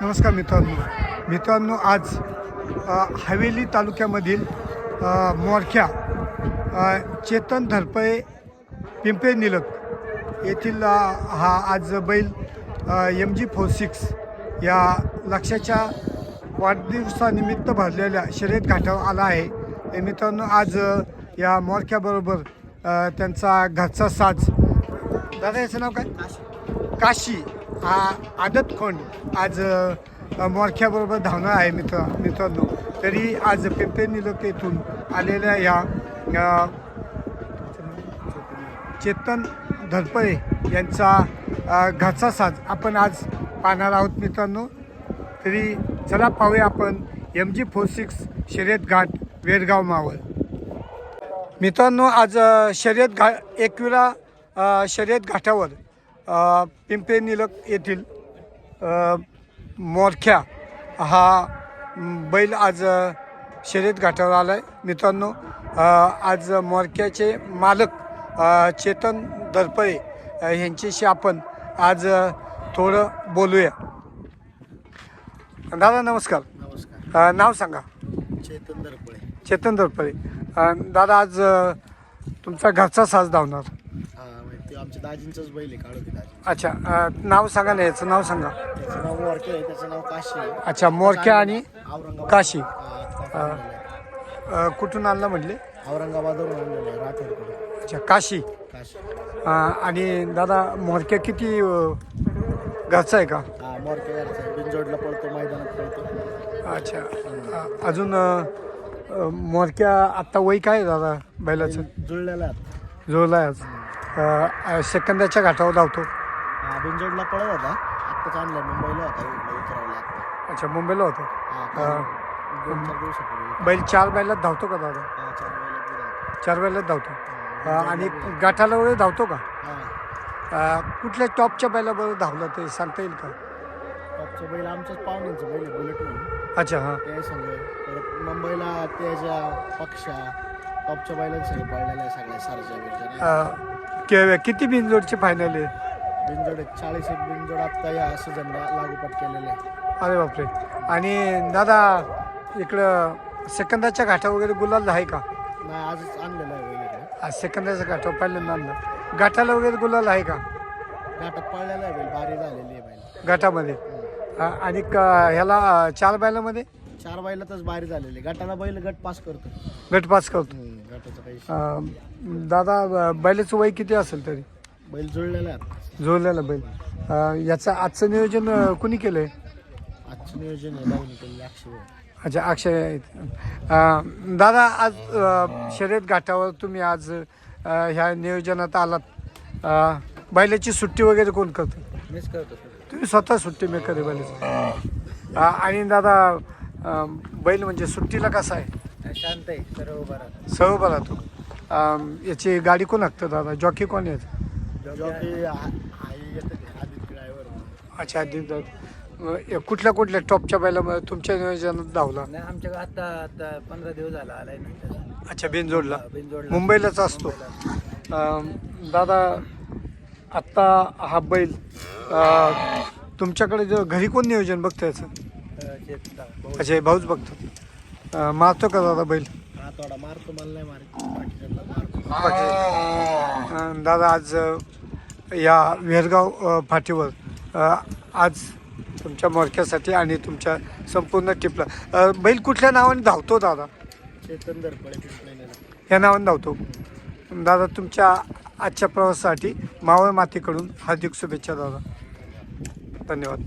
नमस्कार मित्रांनो. मित्रांनो आज हवेली तालुक्यामधील मोरख्या चेतन धरपळे पिंपळे निलक येथील हा आज बैल एम जी फोर सिक्स या लक्षाच्या वाढदिवसानिमित्त भरलेल्या शर्यत घाटावर आला आहे. मित्रांनो आज या मोरख्याबरोबर त्यांचा घरचा साज. दादा याचं नाव काय? काशी हा आदत खोंड. आज मोरख्याबरोबर धावणार आहे मित्र मित्रांनो. तरी आज पिंपरी निलोक येथून आलेल्या या चेतन धरपळे यांचा घरचा साज आपण आज पाहणार आहोत मित्रांनो. तरी चला पाहूया आपण एम जी फोर सिक्स शर्यत घाट वेरगाव मावळ. मित्रांनो आज शर्यत घा एकविरा शर्यत घाटावर अ, पिंपळे निलक येथील मोरख्या हा बैल आज शर्यत घाटावर आला आहे मित्रांनो आज मोरख्याचे मालक चेतन दरपळे यांच्याशी आपण आज थोडं बोलूया. दादा नमस्कार. नमस्कार. नाव सांगा. चेतन दरपळे. चेतन दरपळे. दादा आज तुमचा घरचा साज धावणार. हा म्हणजे ते आमच्या दाजींचंच बैल आहे काळोखी दाजी. अच्छा अ, नाव सांगा ना याचं नाव सांगा. त्याचं नाव मोरके आहे त्याचं नाव काशी आहे. अच्छा मोरख्या आणि औरंगाबाद काशी. हा, आता आणलेलं आहे. अ, कुठून आणलं म्हटले? औरंगाबादवरून आणलेलं आहे राठोडकडे अच्छा काशी. काशी. अ, आणि दादा मोरक्या किती अ, घरचा आहे का? हा मोरके घरचा आहे. बिनजोडला पळतो मैदानात पळतो. अच्छा. अ, अजून अ, अ, मोरक्या आत्ता वय काय आहे दादा बैलाचं? जुळलेला आहे. जुळला आहे आज. अ, अ, सेकंदाच्या घाटावर धावतो. हा बिनजोडला पळत होता. आत्ताच आणला मुंबईला होता इकडे उतरवला अच्छा मुंबईला होतो? काल दोन चार दिवसापूर्वी. बैल चार बैलात धावतो का दादा? हा चार. चार बैलात धावतो. अ, आणि गाठाला वगैरे धावतो का? हा. अ, कुठल्या टॉपच्या बैलाबरोबर धावलं ते सांगता येईल का? टॉपचं बैल आमच्याच पाहुण्यांचं बैल आहे बुलेट म्हणून. अच्छा हां. ते संघ परत मुंबईला त्याच्या पक्षा टॉपच्या बैलांसंग पळलेल्या आहे सगळ्या सारख्या बिरच्या अ, के- किती बिनजोडचे फायनल आहे? बिनजोड. चाळीस एक बिनजोड आत्ता या सीझनला लागूपट केलेले आहे. अरे बापरे. आणि दादा इकडं सेकंदाच्या घाटा वगैरे गुलाल आहे का? नाही आजच आणलेलं आहे आज सेकंदाच्या घाटावर पहिल्यांदा आणलं. घाटाला वगैरे गुलाल आहे का? घाटात पळलेला आहे बैल बारी झालेली आहे बैल. घाटामध्ये? अ, आणि क- ह्याला अ, चार बैलामध्ये? चार बैलातच बारी झालेली आहे. गटाला बैल गट पास करतो. गट पास करतो. गटाचं काही अ, दादा अ, बैलाचं वय किती असेल तरी? बैल जुळलेला आहे जुळलेला बैल. अ, याचं आजचं नियोजन अ, कुणी केलं आहे आजचं नियोजन आहे लावून केलेलं अक्षय. भाऊ. अच्छा अक्षय. आहेत. अ, दादा आज अ, शर्यत घाटावर तुम्ही आज अ, ह्या नियोजनात आलात. अ, बैलाची सुट्टी वगैरे कोण करतं? करतो तुम्ही स्वतः सुट्टी मेकर आहे बैलाची. अ, आणि दादा अ, बैल म्हणजे सुट्टीला कसा आहे? शांत आहे सर्व बरं सर्व बरा तो याची गाडी कोण हाकतं दादा? जॉकी कोण येत जॉकी आई येतं ते आदित्य अच्छा दिवस कुठल्या कुठल्या टॉपच्या बैलामध्ये तुमच्या नियोजनात धावला? नाही आमच्या आता आता पंधरा दिवस झाला आलाय ना अच्छा बिनजोडला. बिनजोडला. मुंबईलाच असतो. अम, दादा आत्ता हा बैल अ, तुमच्याकडे जो घरी कोण नियोजन बघतं याचं? अच्छा हे भाऊच बघतो अ, मारतो का दादा बैल? थोडा मारतो मला नाही मारतो बाकीच्यांना मारतो बाकी- अ, दादा आज या वेरगाव फाटीवर आज तुमच्या मोरक्यासाठी आणि तुमच्या संपूर्ण टिपला बैल कुठल्या नावाने धावतो दादा? चेतन दरपळे या नावाने धावतो. दादा तुमच्या आजच्या प्रवासासाठी मावळ मातीकडून हार्दिक शुभेच्छा दादा. धन्यवाद.